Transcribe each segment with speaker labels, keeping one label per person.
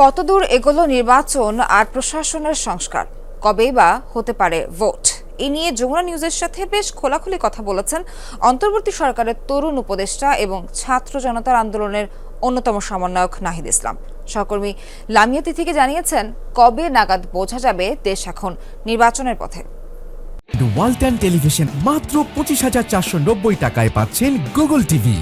Speaker 1: কতদূর এগোলো নির্বাচন আর প্রশাসনের সংস্কার? কবেই বা হতে পারে ভোট? এ নিয়ে যমুনা নিউজের সাথে বেশ খোলাখুলি কথা বলেছেন অন্তর্বর্তী সরকারের তরুণ উপদেষ্টা এবং ছাত্র জনতার আন্দোলনের অন্যতম সমন্বয়ক নাহিদ ইসলাম। সহকর্মী লামিয়া তিথিকে জানিয়েছেন, কবে নাগাদ বোঝা যাবে দেশ এখন নির্বাচনের পথে।
Speaker 2: ওয়ালটন টেলিভিশন মাত্র পঁচিশ হাজার চারশো নব্বই টাকায় পাচ্ছেন গুগল টিভি।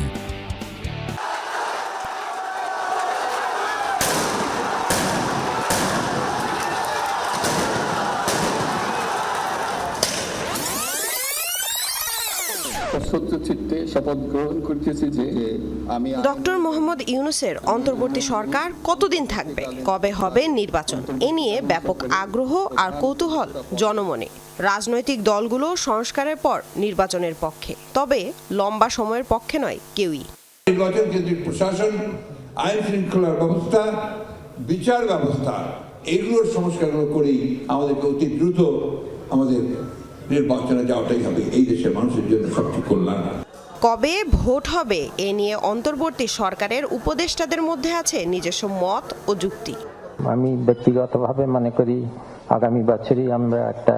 Speaker 3: চিত্তে শপথ গ্রহণ করতেছি যে আমি
Speaker 4: ডক্টর মোহাম্মদ ইউনুসের অন্তর্বর্তী সরকার কতদিন থাকবে? কবে হবে নির্বাচন? এ নিয়ে ব্যাপক আগ্রহ আর কৌতূহল জনমনে। রাজনৈতিক দলগুলো সংস্কারের পর নির্বাচনের পক্ষে। তবে লম্বা সময়ের পক্ষে নয় কেউই।
Speaker 5: নির্বাচন কেন্দ্রিক প্রশাসন আইন শৃঙ্খলার ব্যবস্থা বিচার ব্যবস্থা এগুলোর সংস্কারগুলো করেই আমাদেরকে অতি দ্রুত আমাদের নির্বাচনে যাওয়াটাই হবে। এই দেশের মানুষের জন্য সবচেয়ে কল্যাণ।
Speaker 4: কবে ভোট হবে এ নিয়ে অন্তর্বর্তী সরকারের উপদেষ্টাদের মধ্যে আছে নিজস্ব মত ও যুক্তি।
Speaker 6: আমি ব্যক্তিগতভাবে মনে করি আগামী বছরই আমরা একটা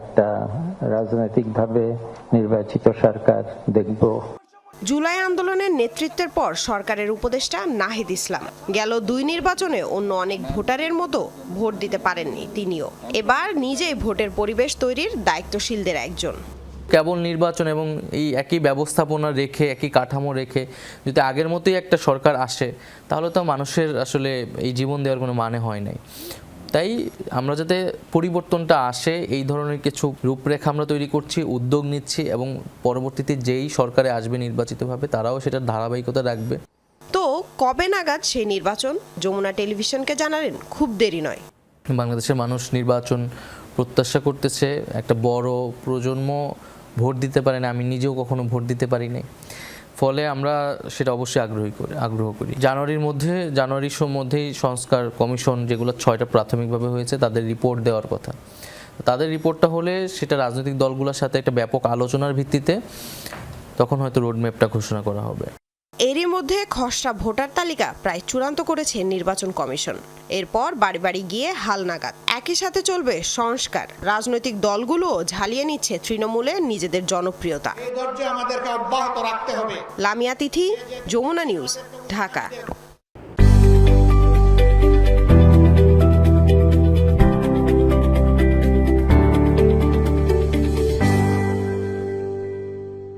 Speaker 6: একটা রাজনৈতিকভাবে নির্বাচিত সরকার দেখব।
Speaker 4: জুলাই আন্দোলনের নেতৃত্বের পর সরকারের উপদেষ্টা নাহিদ ইসলাম। গেল দুই নির্বাচনে অন্য অনেক ভোটারের মতো ভোট দিতে পারেননি তিনিও। এবার নিজেই ভোটের পরিবেশ তৈরির দায়িত্বশীলদের একজন।
Speaker 7: কেবল নির্বাচন এবং এই একই ব্যবস্থাপনা রেখে, একই কাঠামো রেখে যদি আগের মতোই একটা সরকার আসে, তাহলে তো মানুষের আসলে এই জীবন দেওয়ার কোনো মানে হয় নাই। তাই আমরা যাতে পরিবর্তনটা আসে এই ধরনের কিছু রূপরেখা আমরা তৈরি করছি উদ্যোগ নিচ্ছি এবং পরবর্তীতে যেই সরকারে আসবে নির্বাচিতভাবে তারাও সেটার ধারাবাহিকতা রাখবে।
Speaker 4: তো কবে নাগাদ সেই নির্বাচন? যমুনা টেলিভিশনকে জানালেন খুব দেরি নয়।
Speaker 7: বাংলাদেশের মানুষ নির্বাচন প্রত্যাশা করতেছে একটা বড় প্রজন্ম ভোট দিতে পারে না আমি নিজেও কখনো ভোট দিতে পারি নাই ফলে আমরা সেটা অবশ্যই আগ্রহী করি, আগ্রহ করি। জানুয়ারির মধ্যে জানুয়ারির মধ্যেই সংস্কার কমিশন যেগুলো ছয়টা প্রাথমিকভাবে হয়েছে, তাদের রিপোর্ট দেওয়ার কথা। তাদের রিপোর্টটা হলে সেটা রাজনৈতিক দলগুলোর সাথে একটা ব্যাপক আলোচনার ভিত্তিতে তখন হয়তো রোডম্যাপটা ঘোষণা করা হবে।
Speaker 4: এরই মধ্যে খসড়া ভোটার তালিকা প্রায় চূড়ান্ত করেছে নির্বাচন কমিশন। এরপর বাড়ি বাড়ি গিয়ে হালনাগাদ একই সাথে চলবে সংস্কার। রাজনৈতিক দলগুলো ঝালিয়ে নিচ্ছে তৃণমূলে নিজেদের জনপ্রিয়তা।
Speaker 8: এই ধৈর্য আমাদেরকে অব্যাহত রাখতে হবে।
Speaker 4: লামিয়া তিথি যমুনা নিউজ ঢাকা।